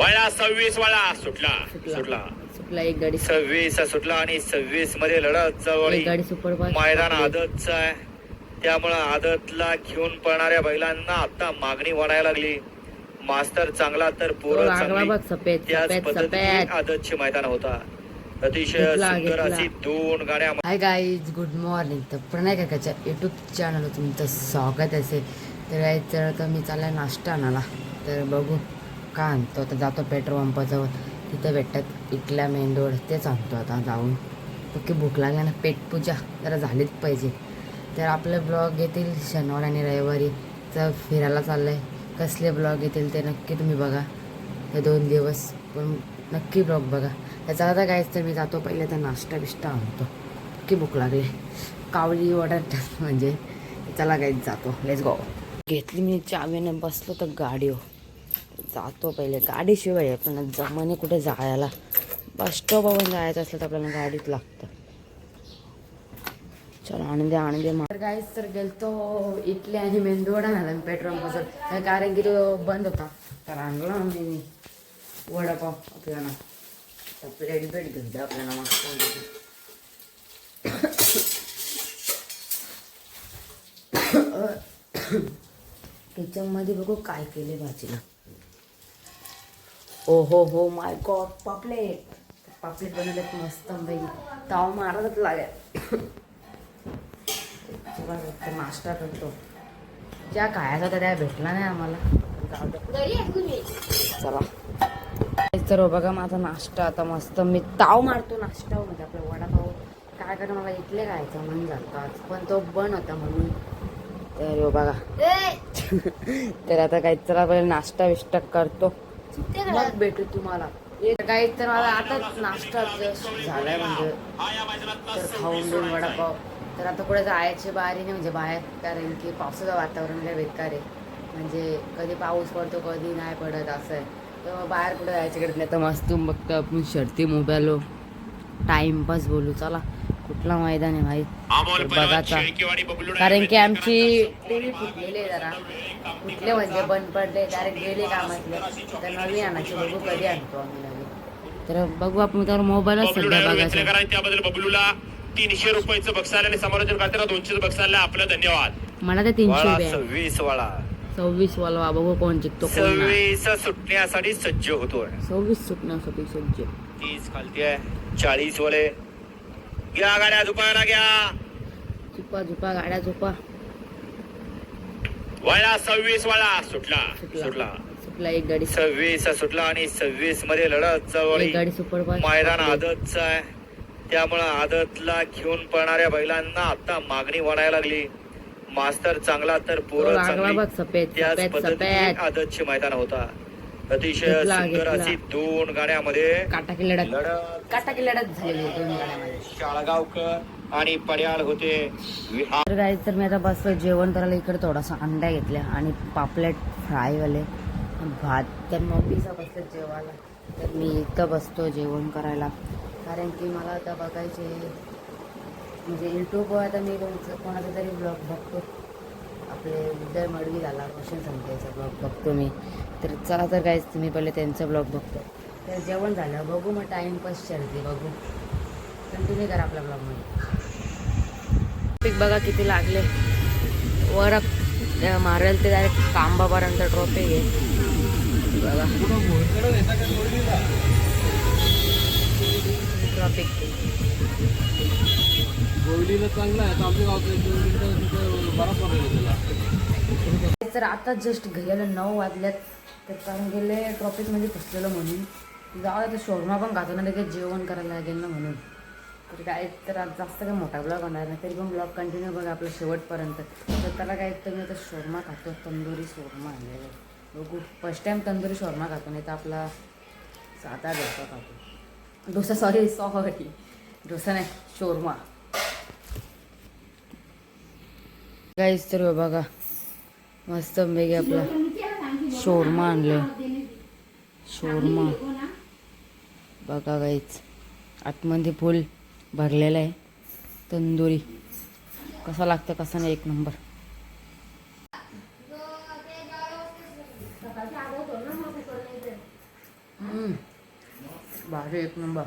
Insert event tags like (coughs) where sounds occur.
वळा सव्वीस वळा. सुटला. सुटला. सुटला. एक गाडी. सव्वीस सुटला आणि सव्वीसमध्ये लढत जवळ. गाडी सुपर मैदान आदतचं आहे. त्यामुळं आदतला घेऊन पळणाऱ्या बैलांना आता मागणी वाढायला लागली. मास्तर चांगला तर पोरं लागला चांगली. सफेद त्याच सफेद पद्धतीने सफेद. आदतचे मैदान होता. अतिशय घेतला, सुंदर घेतला. अशी दोन गाड्या हाय गाईज गुड मॉर्निंग तर प्रणय काकाच्या यूट्यूब चॅनलवर तुमचं स्वागत असेल. तर गाईज तर आता मी चाललाय नाश्ता आणायला. तर बघू. का आणतो. आता जातो पेट्रोल पंपाजवळ. तिथं भेटतात इथल्या मेन रोड तेच आणतो आता जाऊन. ओके भूक लागल्या ना पेटपूजा जरा झालीच पाहिजे. तर आपले ब्लॉग येतील शनिवार आणि रविवारी. तर फिरायला चाललंय. कसले ब्लॉग येतील ते नक्की तुम्ही बघा. हे दोन दिवस पण नक्की ब्लॉग बघा. त्याचा आता काहीच तर मी जातो पहिले तर नाश्ता बिष्टा आणतो. की भूक लागली. कावली ऑर्डर (laughs) म्हणजे चला काहीच जातो. लेच गो घेतली मी चावीने बसलो तर गाडीवर हो. जातो पहिले गाडीशिवाय आपल्याला जमाने कुठे जायला? बस स्टॉपवर जायचं असलं तर आपल्याला गाडीत लागतं. चल आणून द्या आणून तर गाईस तर गेलतो इटली आणि मेंदूवडा ना पेट्रोल पंपावर कारण की तो बंद होता. तर आणला मी. वडापाव आपल्याला. तर प्लेट बेट घेऊन द्या आपल्याला मस्त (coughs) किचनमध्ये बघू काय केले भाजीला. ओ हो हो माय गॉड पापलेट पापलेट बनवलेत मस्त बाई ताव मारतच लागेल. नाश्ता करतो. ज्या खायचा तर त्या भेटला नाही आम्हाला. चला. तर बघा माझा नाश्ता आता मस्त. मी ताव मारतो नाश्ता म्हणजे आपला वडापाव. काय करा मला इथले खायचं म्हणून झालं आज. पण तो बन होता म्हणून. तर ह्यो बघा. तर आता काही चला पहिले नाश्ता विष्टा करतो. मग भेटू तुम्हाला. काही तर मला आताच नाश्ता जस्ट झालाय म्हणजे. तर खाऊन घेऊन वडापाव. तर आता कुठे जायचे बारी नाही म्हणजे बाहेर कारण की पावसाचं वातावरण लय बेकार आहे. म्हणजे कधी पाऊस पडतो कधी नाही पडत असं आहे. तर मग बाहेर कुठे जायचं? कडे नाही तर मस्त बघतो आपण शर्ती मोबाईल टाइमपास बोलू. चला. कुठला मैदान आहे पहलवान बघाचा कारण की आमची टीव्ही फुटलेली आहे जरा? फुटले म्हणजे बंद पडले डायरेक्ट गेले कामातले. तर नवीन आणायची बघू कधी आणतो आम्ही नवीन तर बघू आपण तर मोबाईलच सध्या बघायचं. करा त्याबद्दल बबलूला तीनशे रुपयाचं बक्षाला आणि समालोचन करताना दोनशे बक्षाला आपलं धन्यवाद. मला ते तीनशे वळा रुपये. सव्वीस वळा सव्वीस वाला बघू कोण जिंकतो सव्वीस सुटण्यासाठी सज्ज होतोय. सव्वीस सुटण्यासाठी सज्ज. तीस खालती आहे चाळीस वळे घ्या गाड्या झुपायला घ्या. झुपा झुपा गाड्या झुपा. वळा सव्वीस वळा. सुटला सुटला. सुटला. एक गाडी. सव्वीस सुटला आणि सव्वीसमध्ये लढत जवळ गाडी सुपर मैदान आदतचं आहे. त्यामुळं आदतला घेऊन पळणाऱ्या बैलांना आता मागणी वाढायला लागली. मास्तर चांगला तर पोरं चांगली. त्याच पद्धतीने आदतचे मैदान होता अतिशय घेतला, सुंदर घेतला. अशी दोन गाड्यामध्ये लढत. लढत. गाड्यामध्ये शाळगावकर आणि पड्याळ होते. तर तर मी आता बसलो जेवण करायला इकडे थोडासा अंडा घेतल्या आणि पापलेट फ्रायवाले भात. तर मम्मीचा बसलं जेवायला. तर मी इथं बसतो जेवण करायला. कारण की मला आता बघायचे म्हणजे यूट्यूबवर आता मी कोणाचा तरी ब्लॉग बघतो. आपले उदय मडवी झाला क्वेश्चन संख्येचा ब्लॉग बघतो मी. तर चला तर काहीच तुम्ही पहिले त्यांचा ब्लॉग बघतो. तर जेवण झालं बघू मग टाईमपास चलते बघू. कंटिन्यू करा आपला ब्लॉगमध्ये ट्रॉफिक बघा किती लागले. वर मारेल ते डायरेक्ट कांबापर्यंत ट्रॉफी घे बघा. गोवलीला चांगला आहे तर आमच्या गावचं एक दोन तिथं बरा त्याला. तर आता जस्ट घ्यायला नऊ वाजल्यात तर कारण गेले ट्रॉफिकमध्ये फसलेलं म्हणून. जाऊ तर शोरमा पण खातो ना लगेच जेवण करायला लागेल ना म्हणून. तर काय तर जास्त काय मोठा ब्लॉग होणार नाही तरी पण ब्लॉग कंटिन्यू बघा आपलं शेवटपर्यंत. तर त्याला काय तर मी आता शोरमा खातो तंदुरी शोरमा आणलेला बघू फर्स्ट टाईम तंदुरी शोरमा खातो नाही तर आपला साधा डोसा खातो. डोसा सॉरी सॉरी डोसा नाही शोरमा. काहीच तर बघा. मस्त वेगळे आपला शोरमा आणलं. शोरमा. बघा काहीच आतमध्ये फुल भरलेलं आहे. तंदुरी. कसा लागतं कसा नाही एक नंबर भारी एक नंबर